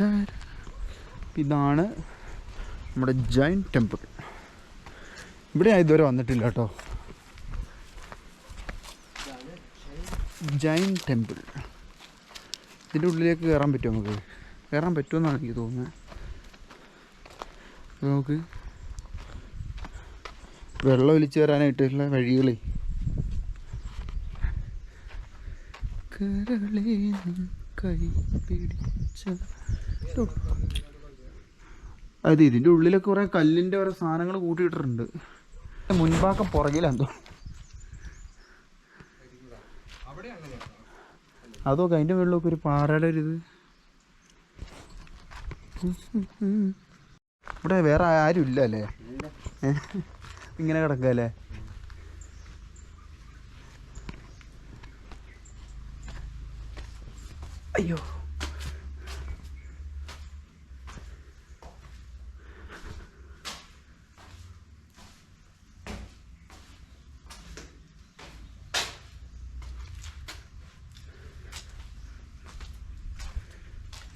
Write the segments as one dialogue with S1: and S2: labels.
S1: കര- ഇതാണ് നമ്മുടെ ജൈൻ ടെമ്പിൾ. ഇവിടെ ഞാൻ ഇതുവരെ വന്നിട്ടില്ല കേട്ടോ. ജൈൻ ടെമ്പിൾ. ഇതിന്റെ ഉള്ളിലേക്ക് കയറാൻ പറ്റുമോ നമുക്ക്? കയറാൻ പറ്റുമെന്നാണ് എനിക്ക് തോന്നുന്നത്. നമുക്ക് വെള്ളം ഒലിച്ചു വരാനായിട്ടുള്ള വഴികളേ. കരളേ കൈ പിടിച്ച അതായത് ഇതിന്റെ ഉള്ളിലൊക്കെ കുറേ കല്ലിന്റെ ഓരോ സാധനങ്ങൾ കൂട്ടിയിട്ടിട്ടുണ്ട്. മുൻഭാഗം പുറകിലെന്തോ അതൊക്കെ അതിന്റെ വെള്ളമൊക്കെ ഒരു പാറയുടെ ഒരു ഇത്? ഇവിടെ വേറെ ആരും ഇല്ല അല്ലേ ഇങ്ങനെ ഇങ്ങനെ കിടക്കല്ലേ അയ്യോ.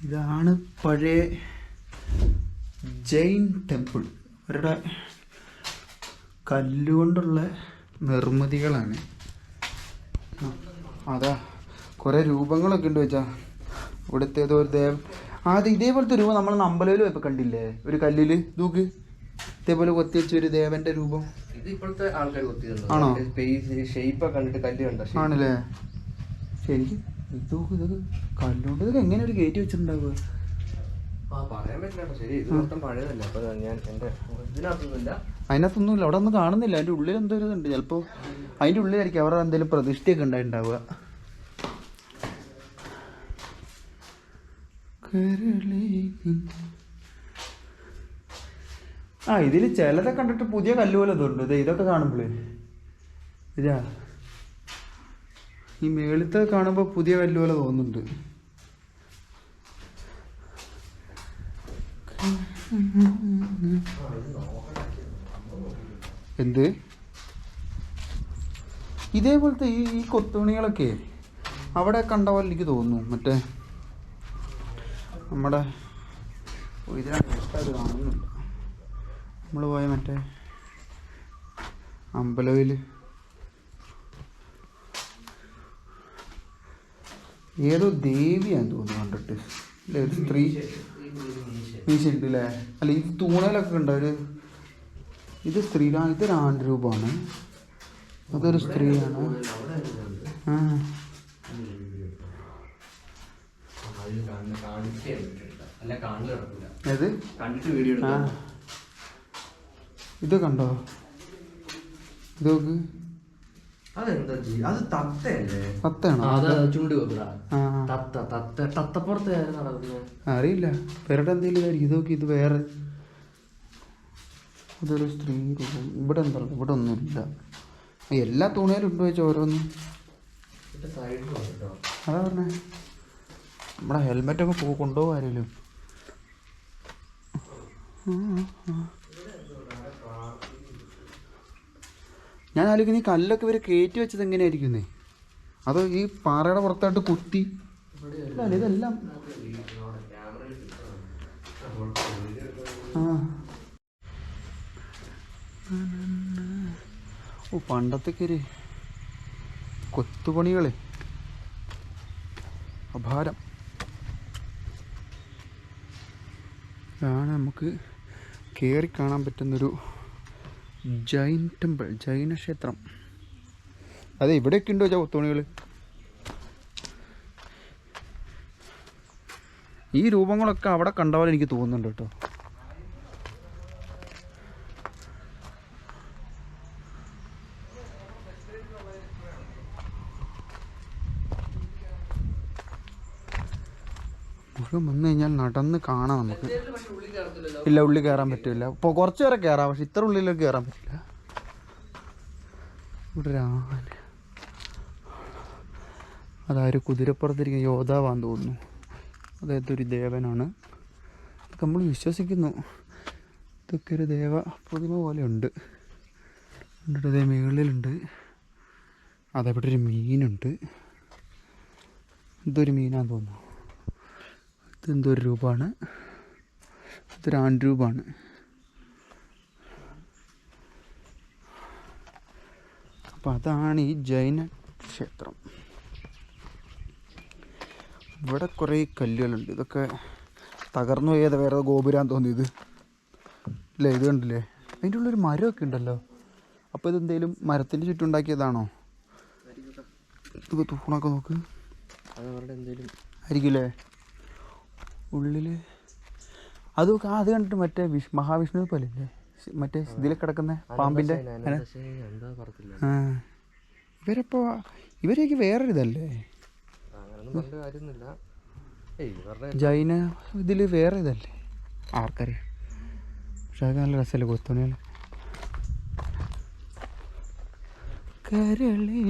S1: ഇതാണ് പഴയ ജെയിൻ ടെമ്പിൾ. അവരുടെ കല്ലുകൊണ്ടുള്ള നിർമ്മിതികളാണ്. അതാ കുറേ രൂപങ്ങളൊക്കെ ഉണ്ട് വെച്ചാ. ഇവിടുത്തെ ഏതോ ഒരു ദേവ ഇതേപോലത്തെ രൂപം നമ്മൾ അമ്പലവിലും ഇപ്പം കണ്ടില്ലേ? ഒരു കല്ലിൽ തൂക്ക് ഇതേപോലെ കൊത്തി വെച്ച ഒരു ദേവന്റെ രൂപം.
S2: ഇത് ഇപ്പോഴത്തെ ആൾക്കാർ
S1: ആണോ?
S2: ഷേപ്പ് കണ്ടിട്ട് കല്ല് കണ്ടോ?
S1: ആണല്ലേ? ശരിക്കും ഇത് ഇതൊക്കെ കല്ലുകൊണ്ട് ഇതൊക്കെ എങ്ങനെ ഒരു കയറ്റി വെച്ചിട്ടുണ്ടാവുക?
S2: ഇത്
S1: അതിനകത്തൊന്നുമില്ല. അവിടെ ഒന്നും കാണുന്നില്ല. അതിന്റെ ഉള്ളിൽ എന്തോ ഇതുണ്ട്. ചിലപ്പോ അതിന്റെ ഉള്ളിലായിരിക്കും. അവരുടെ എന്തെങ്കിലും പ്രതിഷ്ഠയൊക്കെ ഉണ്ടായിട്ടുണ്ടാവുക കരളേ നിൻ- ആ ഇതിൽ ചിലതൊക്കെ കണ്ടിട്ട് പുതിയ കല്ല് പോലെ ഇതുണ്ട് ഇത് ഇതൊക്കെ കാണുമ്പോഴേ ഇതാ. ഈ മേളിത്തെ കാണുമ്പോൾ പുതിയ കല്ല് പോലെ തോന്നുന്നുണ്ട്. എന്ത്? ഇതേപോലത്തെ ഈ ഈ കൊത്തുപണികളൊക്കെ അവിടെ കണ്ട പോലെ എനിക്ക് തോന്നുന്നു. മറ്റേ നമ്മുടെ ഇതിനകത്ത് ഇഷ്ടമായിട്ട് കാണുന്നുണ്ട്. നമ്മൾ പോയ മറ്റേ അമ്പലവിൽ ഏതോ ദേവിയാന്ന് തോന്നുന്നു കണ്ടിട്ട്. അല്ലേ ഒരു സ്ത്രീ. മീശുണ്ട് അല്ലേ അല്ല ഈ തൂണലൊക്കെ ഉണ്ട് ഒരു ഇത് സ്ത്രീരാ ഇതൊരു രൂപമാണ് അതൊരു സ്ത്രീയാണ്. ആ. ഏത്? ആ. ഇത് കണ്ടോ ഇത് നോക്ക്. അറിയില്ല. പേരുടെ എന്തെങ്കിലും ഇത് നോക്കി ഇത് വേറെ. ഇതൊരു സ്ത്രീ രൂപം ഇവിടെ എന്താ ഇവിടെ ഒന്നുമില്ല. എല്ലാ തുണിയിലും ഉണ്ട് വെച്ചാൽ ഓരോന്നും. അതാ പറഞ്ഞേ. നമ്മുടെ ഹെൽമെറ്റൊക്കെ ആരെങ്കിലും ഞാൻ ആലോചിക്കുന്ന ഈ കല്ലൊക്കെ ഇവർ കയറ്റി വെച്ചത് എങ്ങനെയായിരിക്കുന്നേ അതോ ഈ പാറയുടെ പുറത്തായിട്ട് കുത്തി? അല്ല ഇതെല്ലാം ഓ പണ്ടത്തെ ഒരു കൊത്തുപണികളെ. അപാരം. ഇതാണ് നമുക്ക് കയറി കാണാൻ പറ്റുന്നൊരു ജൈൻ ടെമ്പിൾ ജൈന ക്ഷേത്രം. അതെ ഇവിടെയൊക്കെ ഉണ്ടോ ചവത്തോണികൾ ഈ രൂപങ്ങളൊക്കെ അവിടെ കണ്ട പോലെ എനിക്ക് തോന്നുന്നുണ്ട് കേട്ടോ. മുഴുവൻ വന്നു കഴിഞ്ഞാൽ നടന്ന് കാണാം നമുക്ക്. ഇല്ല ഉള്ളിൽ കയറാൻ പറ്റില്ല. ഇപ്പോൾ കുറച്ച് വരെ കയറാം പക്ഷെ ഇത്ര ഉള്ളിലേക്ക് കയറാൻ പറ്റില്ല. ഇവിടെ ഒരു അതാരും കുതിരപ്പുറത്തിരിക്കുന്ന യോദ്ധാവാന്ന് തോന്നുന്നു. അദ്ദേഹത്തെ ഒരു ദേവനാണ്. ഇതൊക്കെ നമ്മൾ വിശ്വസിക്കുന്നു. ഇതൊക്കെ ഒരു ദേവ പ്രതിമ പോലെ ഉണ്ട് എന്നിട്ട് അതേ മുകളിലുണ്ട് അതേപോലെ ഒരു മീനുണ്ട്. ഇതൊരു മീനാന്ന് തോന്നുന്നു. ഇതെന്തോ ഒരു രൂപമാണ്. ഇതൊരു ആൺ രൂപമാണ്. അപ്പം അതാണ് ഈ ജൈന ക്ഷേത്രം. ഇവിടെ കുറേ കല്ലുകളുണ്ട്. ഇതൊക്കെ തകർന്നു പോയത് വേറെ ഗോപുരാൻ തോന്നിയത് അല്ലേ ഇത്. കണ്ടില്ലേ? അതിന്റെ ഉള്ളൊരു മരമൊക്കെ ഉണ്ടല്ലോ. അപ്പോൾ ഇതെന്തേലും മരത്തിന്റെ ചുറ്റും ഉണ്ടാക്കിയതാണോ? ഇത് തൂണൊക്കെ നോക്ക്. ആയിരിക്കില്ലേ ഉള്ളിൽ അത് അത് കണ്ടിട്ട് മറ്റേ വിഷ് മഹാവിഷ്ണു പോലെ ഇല്ലേ മറ്റേ ഇതിൽ കിടക്കുന്ന
S2: പാമ്പിന്റെ
S1: ഇവരപ്പോ ഇവരേക്ക് വേറൊരിതല്ലേ? വേറൊരു ഇതല്ലേ ജൈന ഇതിൽ വേറെ ഇതല്ലേ ആർക്കറിയാം. പക്ഷെ അത് നല്ല രസമല്ലേ കൊത്തുണികൾ കരളി.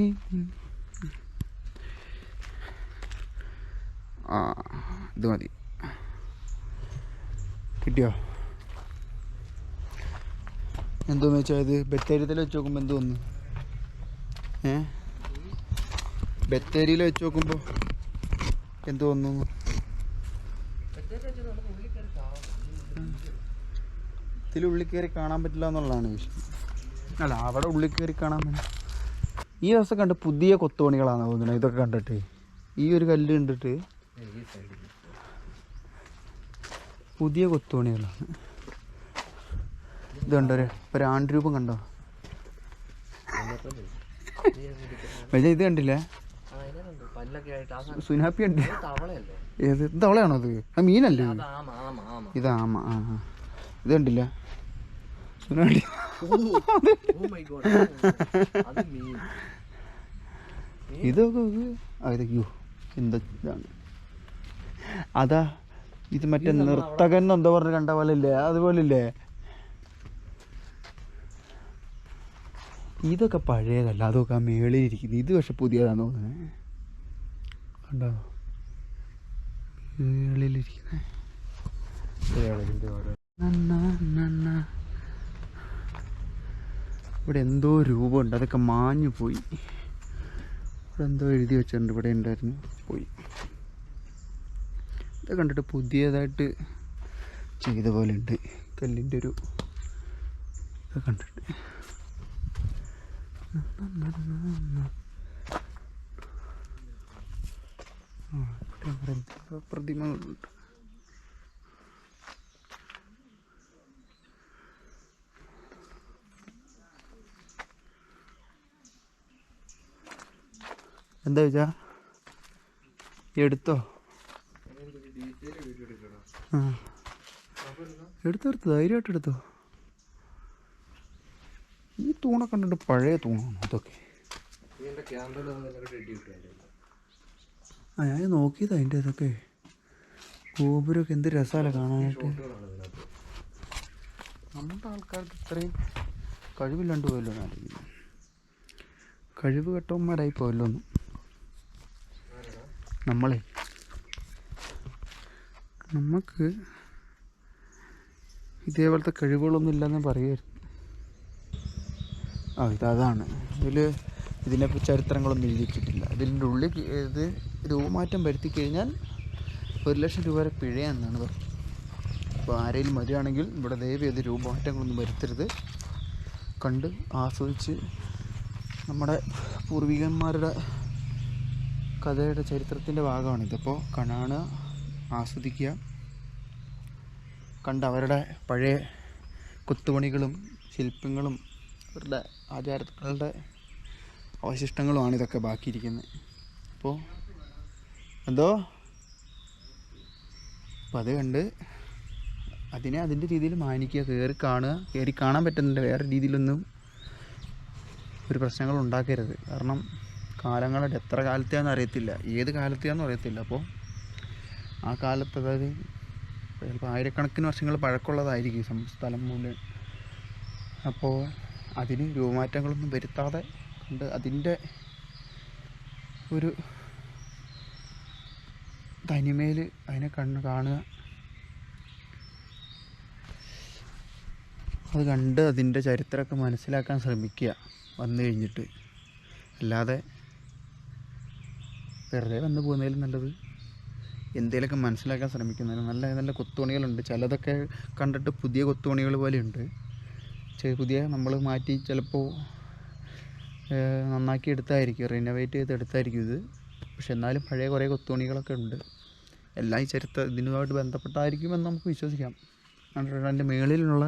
S1: ആ ഇത് മതി. കിട്ടിയോ? എന്തോന്ന് വെച്ചാൽ ഇത്? ബത്തേരിയത്തിൽ വെച്ച് നോക്കുമ്പോൾ എന്തോ ഒന്ന്. ഏ? ബത്തേരിയിൽ വെച്ച് നോക്കുമ്പോൾ എന്തോ തോന്നുന്നു ഇതിൽ ഉള്ളിൽ കയറി കാണാൻ പറ്റില്ല എന്നുള്ളതാണ് വിഷയം. അല്ല അവിടെ ഉള്ളിൽ കയറി കാണാൻ പറ്റും ഈ ദിവസം കണ്ട് പുതിയ കൊത്തുപണികളാണ് തോന്നുന്നത് ഇതൊക്കെ കണ്ടിട്ട് ഈ ഒരു കല്ല് കണ്ടിട്ട് പുതിയ കൊത്തുപണികളാണ്. ഇത് ഒരു ഒരു ആൺരൂപം കണ്ടോ? പക്ഷേ ഇത് കണ്ടില്ലേ? സുനാപ്പി ഉണ്ട് ഏത് തവളയാണോ അത്? ആ മീനല്ലേ ഇത്?
S2: ആമ
S1: ആ ഇത് കണ്ടില്ല? ഇതൊക്കെ ഇത് അയ്യോ എന്താ അതാ ഇത് മറ്റേ നിർത്തകൻ എന്തോ പറഞ്ഞ് കണ്ട പോലെ ഇല്ലേ അതുപോലെ ഇല്ലേ ഇതൊക്കെ പഴയതല്ല. അതൊക്കെ ആ മേളിൽ ഇരിക്കുന്നത് ഇത് പക്ഷെ പുതിയതാന്ന് തോന്നുന്നത് കണ്ടോ? മേളിലിരിക്കുന്നത്. ഇവിടെ എന്തോ രൂപമുണ്ട്. അതൊക്കെ മാഞ്ഞു പോയി ഇവിടെ എന്തോ എഴുതി വെച്ചിട്ടുണ്ട്. ഇവിടെ ഉണ്ടായിരുന്നു. പോയി. ഇത് കണ്ടിട്ട് പുതിയതായിട്ട് ചെയ്ത പോലെ ഉണ്ട്. കല്ലിന്റെ ഒരു കണ്ടിട്ട്. പ്രതിമകളുണ്ട്. എന്താ വെച്ചാ എടുത്തോ ആ എടുത്തോ എടുത്തോ ധൈര്യമായിട്ട് എടുത്തോ. ഈ തൂണൊക്കെ കണ്ടിട്ട് പഴയ തൂണാണ് ഇതൊക്കെ
S2: കിട്ടുമല്ലോ
S1: ആ ഞാൻ നോക്കിയതാ അതിന്റെ ഇതൊക്കെ ഗോപുരമൊക്കെ എന്ത് രസമല്ല കാണാനായിട്ട്. നമ്മുടെ ആൾക്കാർക്ക് ഇത്രയും കഴിവില്ലാണ്ട് പോയല്ലോ എന്നാലോചിക്കുന്നു കഴിവ് കെട്ടവന്മാരായി പോയല്ലോ ഒന്ന് നമ്മളെ. നമുക്ക് ഇതേപോലത്തെ കഴിവുകളൊന്നും ഇല്ലെന്ന് പറയുമായിരുന്നു ആ ഇതതാണ്. ഇതിൽ ഇതിനെ ചരിത്രങ്ങളൊന്നും എഴുതിയിട്ടില്ല ഇതിന്റെ ഉള്ളിൽ ഇത് രൂപമാറ്റം വരുത്തി കഴിഞ്ഞാൽ ഒരു ലക്ഷം രൂപ വരെ പിഴയെന്നാണ് പറഞ്ഞത്. അപ്പോൾ ആരെങ്കിലും വരികയാണെങ്കിൽ ഇവിടെ ദയവ് ചെയ്ത് രൂപമാറ്റങ്ങളൊന്നും വരുത്തരുത്. കണ്ട് ആസ്വദിച്ച് നമ്മുടെ പൂർവികന്മാരുടെ കഥയുടെ ചരിത്രത്തിന്റെ ഭാഗമാണ് ഇതിപ്പോൾ കാണുക ആസ്വദിക്കുക. കണ്ട് അവരുടെ പഴയ കൊത്തുപണികളും ശില്പങ്ങളും അവരുടെ ആചാരങ്ങളുടെ അവശിഷ്ടങ്ങളുമാണ് ഇതൊക്കെ ബാക്കിയിരിക്കുന്നത്. അപ്പോൾ എന്തോ? അപ്പോൾ അത് കണ്ട് അതിനെ അതിന്റെ രീതിയിൽ മാനിക്കുക കയറി കാണുക കയറി കാണാൻ പറ്റുന്നുണ്ട് വേറെ രീതിയിലൊന്നും ഒരു പ്രശ്നങ്ങൾ ഉണ്ടാക്കരുത്. കാരണം കാലങ്ങളുടെ എത്ര കാലത്തെയാണെന്ന് അറിയത്തില്ല. ഏത് കാലത്തെയാണെന്ന് അറിയത്തില്ല. അപ്പോൾ ആ കാലത്ത് അതായത് ചിലപ്പോൾ ആയിരക്കണക്കിന് വർഷങ്ങൾ പഴക്കമുള്ളതായിരിക്കും സ്ഥലം മുഴുവൻ അപ്പോൾ അതിന് രൂപമാറ്റങ്ങളൊന്നും വരുത്താതെ കണ്ട് അതിന്റെ ഒരു തനിമയിൽ അതിനെ കണ്ണ് കാണുക. അത് കണ്ട് അതിന്റെ ചരിത്രമൊക്കെ മനസ്സിലാക്കാൻ ശ്രമിക്കുക വന്നു കഴിഞ്ഞിട്ട്. അല്ലാതെ വെറുതെ വന്നു പോകുന്നതിലും നല്ലത് എന്തെങ്കിലുമൊക്കെ മനസ്സിലാക്കാൻ ശ്രമിക്കുന്നത് നല്ല നല്ല കൊത്തുപണികളുണ്ട്. ചിലതൊക്കെ കണ്ടിട്ട് പുതിയ കൊത്തുപണികൾ പോലെയുണ്ട്. പുതിയ നമ്മൾ മാറ്റി ചിലപ്പോൾ നന്നാക്കി എടുത്തായിരിക്കും. റിനോവേറ്റ് ചെയ്ത് എടുത്തായിരിക്കും ഇത്. പക്ഷെ എന്നാലും പഴയ കുറേ കൊത്തുപണികളൊക്കെ ഉണ്ട്. എല്ലാം ഈ ചരിത്ര ഇതിനുമായിട്ട് ബന്ധപ്പെട്ടായിരിക്കും എന്ന് നമുക്ക് വിശ്വസിക്കാം. കണ്ടിട്ട് അതിന്റെ മേളിലുള്ള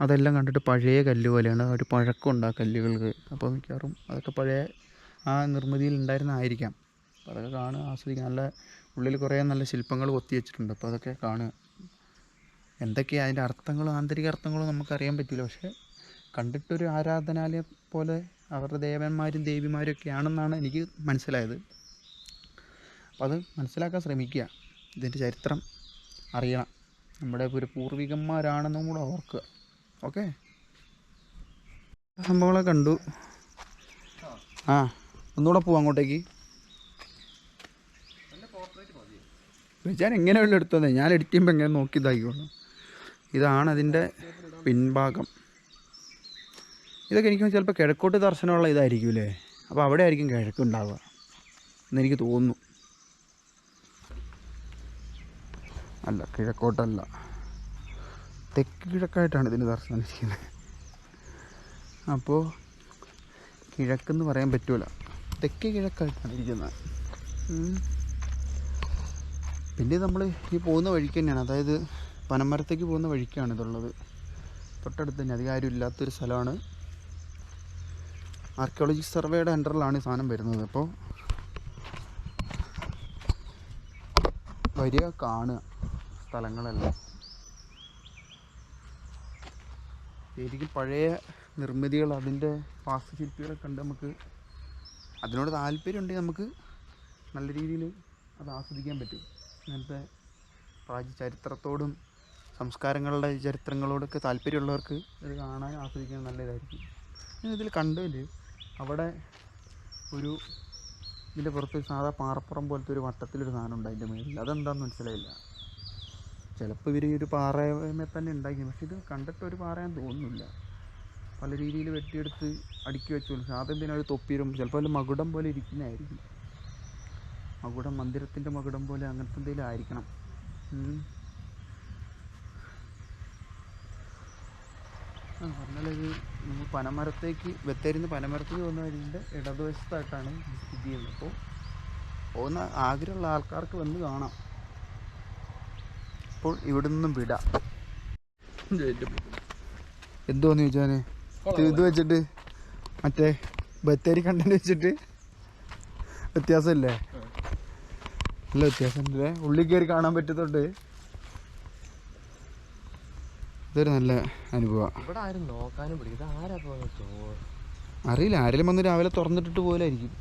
S1: അതെല്ലാം കണ്ടിട്ട് പഴയ കല്ല് പോലെയാണ്. ഒരു പഴക്കമുണ്ട് ആ കല്ലുകൾക്ക്. അപ്പോൾ മിക്കവാറും അതൊക്കെ പഴയ ആ നിർമ്മിതിയിൽ ഉണ്ടായിരുന്നതായിരിക്കാം അപ്പോൾ അതൊക്കെ കാണുക ആസ്വദിക്കുക. നല്ല ഉള്ളിൽ കുറേ നല്ല ശില്പങ്ങൾ കൊത്തി വെച്ചിട്ടുണ്ട്. അപ്പോൾ അതൊക്കെ കാണുക. എന്തൊക്കെയാണ് അതിന്റെ അർത്ഥങ്ങളും ആന്തരിക അർത്ഥങ്ങളും നമുക്കറിയാൻ പറ്റില്ല. പക്ഷേ കണ്ടിട്ടൊരു ആരാധനാലയം പോലെ അവരുടെ ദേവന്മാരും ദേവിമാരും ഒക്കെ ആണെന്നാണ് എനിക്ക് മനസ്സിലായത്. അപ്പോൾ അത് മനസ്സിലാക്കാൻ ശ്രമിക്കുക. ഇതിന്റെ ചരിത്രം അറിയണം. നമ്മുടെ ഒരു പൂർവികന്മാരാണെന്നും കൂടെ ഓർക്കുക. ഓക്കെ? സംഭവങ്ങളെ കണ്ടു. ആ ഒന്നുകൂടെ പോവാം അങ്ങോട്ടേക്ക്. ഞാൻ എങ്ങനെ എടുത്തത്? ഞാൻ എഡിറ്റ് ചെയ്യുമ്പോൾ എങ്ങനെ നോക്കി ഇതായിക്കോളൂ. ഇതാണ് അതിന്റെ പിൻഭാഗം. ഇതൊക്കെ എനിക്ക് ചിലപ്പോൾ കിഴക്കോട്ട് ദർശനമുള്ള ഇതായിരിക്കും അല്ലേ? അപ്പോൾ അവിടെ ആയിരിക്കും കിഴക്കുണ്ടാവുക എന്നെനിക്ക് തോന്നുന്നു. അല്ല കിഴക്കോട്ടല്ല. തെക്ക് കിഴക്കായിട്ടാണ് ഇതിന് ദർശനം ഇരിക്കുന്നത് അപ്പോൾ കിഴക്കെന്ന് പറയാൻ പറ്റൂല. തെക്ക് കിഴക്കായിട്ടാണ് ഇരിക്കുന്നത്. പിന്നെ നമ്മൾ ഈ പോകുന്ന വഴിക്ക് തന്നെയാണ്. അതായത് പനമരത്തേക്ക് പോകുന്ന വഴിക്കാണ് ഇതുള്ളത്. തൊട്ടടുത്ത് തന്നെ. അധികം ആരും ഇല്ലാത്തൊരു സ്ഥലമാണ്. ആർക്കിയോളജി സർവേയുടെ അണ്ടറിലാണ് ഈ സാധനം വരുന്നത്. അപ്പോൾ വരിക കാണുക. സ്ഥലങ്ങളെല്ലാം. ശരിക്കും പഴയ നിർമ്മിതികൾ അതിന്റെ വാസ്തുശില്പികളൊക്കെ കണ്ട് നമുക്ക് അതിനോട് താല്പര്യം ഉണ്ടെങ്കിൽ നമുക്ക് നല്ല രീതിയിൽ അത് ആസ്വദിക്കാൻ പറ്റും. ഇങ്ങനത്തെ പ്രാചീ ചരിത്രത്തോടും സംസ്കാരങ്ങളുടെ ചരിത്രങ്ങളോടൊക്കെ താല്പര്യമുള്ളവർക്ക് ഇത് കാണാൻ ആസ്വദിക്കാൻ നല്ല ഇതായിരിക്കും ഞാൻ ഇതിൽ കണ്ടതിൽ അവിടെ ഒരു ഇതിന്റെ പുറത്ത് സാധാ പാറപ്പുറം പോലത്തെ ഒരു വട്ടത്തിലൊരു സാധനം ഉണ്ട് അതിന്റെ മേലിൽ അതെന്താണെന്ന് മനസ്സിലായില്ല. ചിലപ്പോൾ ഇവർ ഈ ഒരു പാറയമേ തന്നെ ഉണ്ടാക്കി. പക്ഷെ ഇത് കണ്ടിട്ട് ഒരു പാറയാൻ തോന്നുന്നില്ല. പല രീതിയിൽ വെട്ടിയെടുത്ത് അടുക്കി വെച്ചു സാധനം അതെന്തിനാ ഒരു ചിലപ്പോൾ അതിൽ മകുടം പോലെ ഇരിക്കുന്നതായിരിക്കും. മകുടം മന്ദിരത്തിന്റെ മകുടം പോലെ അങ്ങനത്തെ എന്തെങ്കിലും ആയിരിക്കണം. പറഞ്ഞാലത് നമ്മൾ പനമരത്തേക്ക് ബത്തേരിന്ന് പനമരത്തേക്ക് പോകുന്ന വഴിന്റെ ഇടതുവശത്തായിട്ടാണ് സ്ഥിതി ചെയ്യുന്നത്. അപ്പോൾ പോകുന്ന ആഗ്രഹമുള്ള ആൾക്കാർക്ക് വന്ന് കാണാം. അപ്പോൾ ഇവിടെ നിന്നും വിടാം. എന്തോന്ന് ചോദിച്ചാൽ ഇത് വെച്ചിട്ട് മറ്റേ ബത്തേരി കണ്ടന്റ് വെച്ചിട്ട് വ്യത്യാസമില്ലേ? നല്ല വ്യത്യാസമുണ്ടല്ലേ ഉള്ളിൽ കയറി കാണാൻ പറ്റത്തോണ്ട് ഇതൊരു നല്ല
S2: അനുഭവം.
S1: അറിയില്ല. ആരെങ്കിലും വന്ന് രാവിലെ തുറന്നിട്ടിട്ട് പോലായിരിക്കും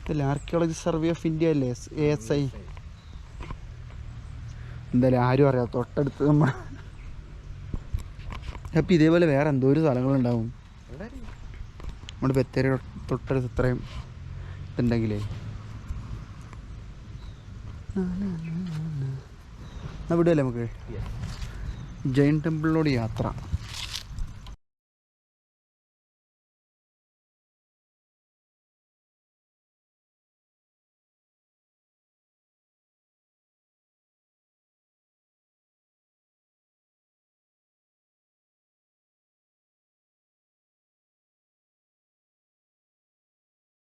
S1: ഇതല്ലേ ആർക്കിയോളജി സർവേ ഓഫ് ഇന്ത്യ അല്ലേ? എ എസ് ഐ എന്തായാലും ആരും അറിയാം. തൊട്ടടുത്ത് നമ്മൾ അപ്പം ഇതേപോലെ വേറെ എന്തോ ഒരു സ്ഥലങ്ങളുണ്ടാവും. നമ്മുടെ ബത്തേരി തൊട്ടടുത്ത് ഇത്രയും ഇതുണ്ടെങ്കിലേ. എന്നാ വിടുമല്ലേ നമുക്ക് ജൈൻ ടെമ്പിളിലോട് യാത്ര